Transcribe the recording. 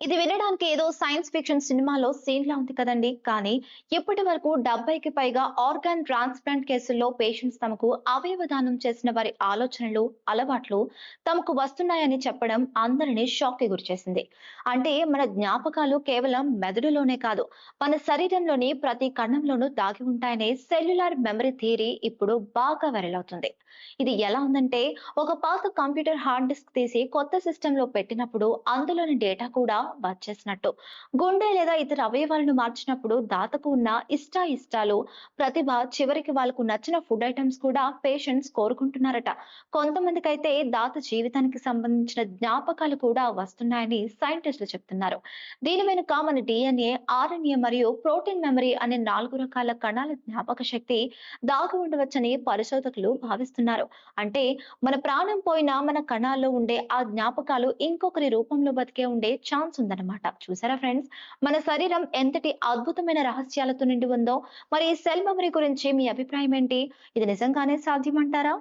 ఇది వినడానికి ఏదో సైన్స్ ఫిక్షన్ సినిమాలో సీన్ లా ఉంది కదండి. కానీ ఇప్పటి వరకు డెబ్బైకి పైగా ఆర్గాన్ ట్రాన్స్ప్లాంట్ కేసుల్లో పేషెంట్స్ తమకు అవయవదానం చేసిన వారి ఆలోచనలు అలవాట్లు తమకు వస్తున్నాయని చెప్పడం అందరినీ షాక్కి గురిచేసింది. అంటే మన జ్ఞాపకాలు కేవలం మెదడులోనే కాదు మన శరీరంలోని ప్రతి కణంలోనూ దాగి ఉంటాయనే సెల్యులార్ మెమరీ థియరీ ఇప్పుడు బాగా వైరల్ అవుతుంది. ఇది ఎలా ఉందంటే ఒక పాత కంప్యూటర్ హార్డ్ డిస్క్ తీసి కొత్త సిస్టమ్లో పెట్టినప్పుడు అందులోని డేటా కూడా వచ్చేసినట్టు గుండె లేదా ఇతర అవయవాలను మార్చినప్పుడు దాతకు ఉన్న ఇష్ట ఇష్టాలు ప్రతిభ చివరికి వాళ్ళకు నచ్చిన ఫుడ్ ఐటమ్స్ కూడా పేషెంట్స్ కోరుకుంటున్నారట. కొంతమందికి అయితే దాత జీవితానికి సంబంధించిన జ్ఞాపకాలు కూడా వస్తున్నాయని సైంటిస్టులు చెప్తున్నారు. దీని వెనుక మన డిఎన్ఏ ఆర్ఎన్ఏ మరియు ప్రోటీన్ మెమరీ అనే నాలుగు రకాల కణాల జ్ఞాపక శక్తి దాగి ఉండవచ్చని పరిశోధకులు భావిస్తున్నారు. అంటే మన ప్రాణం పోయినా మన కణాల్లో ఉండే ఆ జ్ఞాపకాలు ఇంకొకరి రూపంలో బతికే ఉండే ఛాన్స్ ఉందన్నమాట. చూసారా ఫ్రెండ్స్? మన శరీరం ఎంతటి అద్భుతమైన రహస్యాలతో నిండి ఉందో మరి ఈ సెల్ మెమరీ గురించి మీ అభిప్రాయం ఏంటి? ఇది నిజంగానే సాధ్యమంటారా?